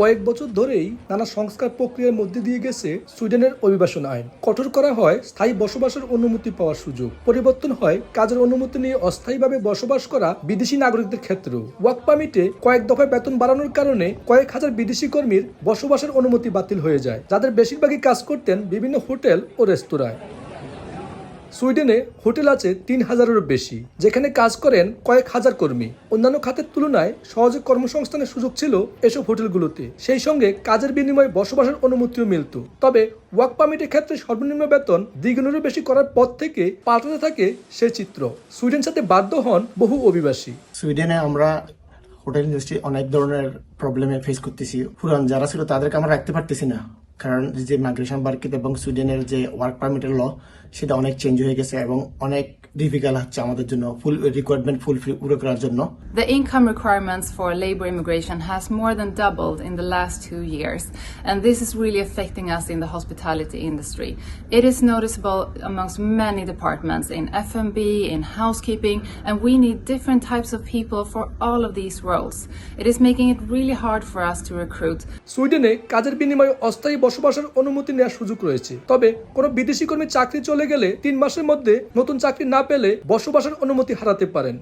কয়েক বছর ধরেই নানা সংস্কার প্রক্রিয়ার মধ্যে দিয়ে গেছে সুইডেনের অভিবাসন আইন। কঠোর করা হয় স্থায়ী বসবাসের অনুমতি পাওয়ার সুযোগ। পরিবর্তন হয় কাজের অনুমতি নিয়ে অস্থায়ীভাবে বসবাস করা বিদেশি নাগরিকদের ক্ষেত্রেও। ওয়ার্ক পারমিটে কয়েক দফায় বেতন বাড়ানোর কারণে কয়েক হাজার বিদেশি কর্মীর বসবাসের অনুমতি বাতিল হয়ে যায়, যাদের বেশিরভাগই কাজ করতেন বিভিন্ন হোটেল ও রেস্তোরাঁয়। সুইডেনে হোটেল আছে তিন হাজারেরও বেশি, যেখানে কাজ করেন কয়েক হাজার কর্মী। অন্যান্য খাতের তুলনায় সহজে কর্মসংস্থানের সুযোগ ছিল এসব হোটেলগুলোতে। সেই সঙ্গে কাজের বিনিময়ে বসবাসের অনুমতিও মিলত। তবে ওয়ার্ক পারমিটের ক্ষেত্রে সর্বনিম্ন বেতন দ্বিগুণেরও বেশি করার পর থেকে পাল্টাতে থাকে সে চিত্র। সুইডেন সাথে বাধ্য হন বহু অভিবাসী। সুইডেনে আমরা হোটেল ইন্ডাস্ট্রি অনেক ধরনের প্রবলেমে ফেস করতেছি। পুরান যারা ছিল তাদেরকে আমরা রাখতে পারতেছি না। কারণ যে মাইগ্রেশন মার্কেট এবং সুইডেনের যে ওয়ার্ক পারমিটের ল সেটা অনেক চেঞ্জ হয়ে গেছে এবং অনেক ডিফিকাল্ট হচ্ছে আমাদের জন্য ফুল রিকোয়ারমেন্ট ফুল পুরো করার জন্য The income requirements for labor immigration has more than doubled in the last two years, and this is really affecting us in the hospitality industry. It is noticeable amongst many departments in F&B, in housekeeping, and we need different types of people for all of these roles. It is making it really hard for us to recruit. সুইডেনে কাজের বিনিময়ে অস্থায়ী বসবাসের অনুমতি নেওয়ার সুযোগ রয়েছে। তবে কোনো বিদেশি কর্মী চাকরি চলে গেলে তিন মাসের মধ্যে নতুন চাকরি না পেলে বসবাসের অনুমতি হারাতে পারেন।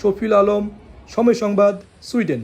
শফিল আলম, সময় সংবাদ, সুইডেন।